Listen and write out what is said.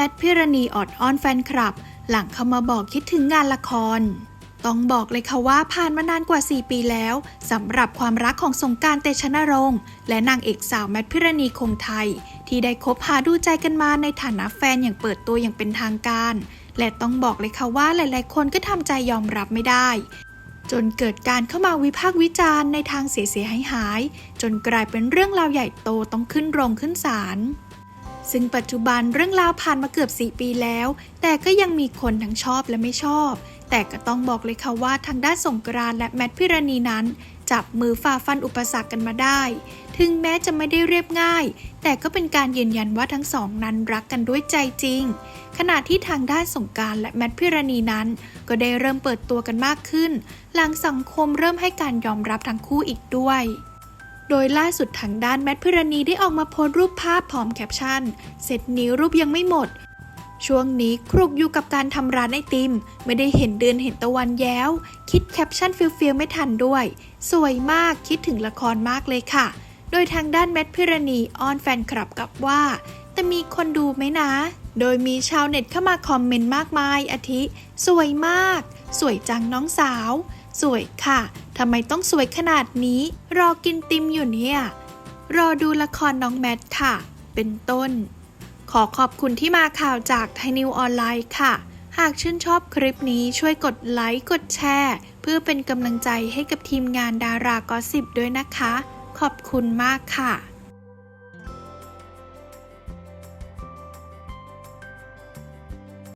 แมทพิรณีออดอ้อนแฟนคลับ หลังเข้ามาบอกคิดถึงงานละคร ต้องบอกเลยค่ะว่าผ่านมานานกว่า 4 ปีแล้วสำหรับความรักของสงการเตชะนรงค์และนางเอกสาวแมทพิรณีคงไทย ที่ได้คบหาดูใจกันมาในฐานะแฟนอย่างเปิดตัวอย่างเป็นทางการ และต้องบอกเลยค่ะว่าหลาย ๆ คนก็ทำใจยอมรับไม่ได้จนเกิดการเข้ามาวิพากษ์วิจารณ์ในทางเสียหายหาย จนกลายเป็นเรื่องราวใหญ่โตต้องขึ้นโรงขึ้นศาล ซึ่งปัจจุบันเรื่องราวผ่านมาเกือบ 4 ปีแล้ว แต่ก็ยังมีคนทั้งชอบและไม่ชอบ แต่ก็ต้องบอกเลยค่ะว่าทางด้านสงกรานและแมทพิรณีนั้น จับมือฝ่าฟันอุปสรรคกันมาได้ ถึงแม้จะไม่ได้เรียบง่าย แต่ก็เป็นการยืนยันว่าทั้งสองนั้นรักกันด้วยใจจริง ขณะที่ทางด้านสงการและแมทพิรณีนั้น ก็ได้เริ่มเปิดตัวกันมากขึ้น หลังสังคมเริ่มให้การยอมรับทั้งคู่อีกด้วย โดยล่าสุดทางด้านแมทพิรณีได้ออกมาโพสต์รูปภาพพร้อมแคปชั่น เสร็จนี้รูปยังไม่หมด ช่วงนี้ครุกอยู่กับการทำร้านไอติม ไม่ได้เห็นเดือนเห็นตะวันแย้ว คิดแคปชั่นฟิลๆไม่ทันด้วย สวยมากคิดถึงละครมากเลยค่ะ โดยทางด้านแมทพิรณีอ้อนแฟนคลับกับว่าแต่มีคนดูไหมนะ โดยมีชาวเน็ตเข้ามาคอมเมนต์มากมายอาทิ สวยมาก สวยจังน้องสาว สวยค่ะทำไมต้องสวยขนาดนี้ รอกินติมอยู่เนี่ย รอดูละครน้องแมทค่ะ เป็นต้น ขอขอบคุณที่มาข่าวจากไทยนิวออนไลน์ค่ะ หากชื่นชอบคลิปนี้ช่วยกดไลค์กดแชร์เพื่อเป็นกำลังใจให้กับทีมงานดารากอสิบด้วยนะคะ ขอบคุณมากค่ะ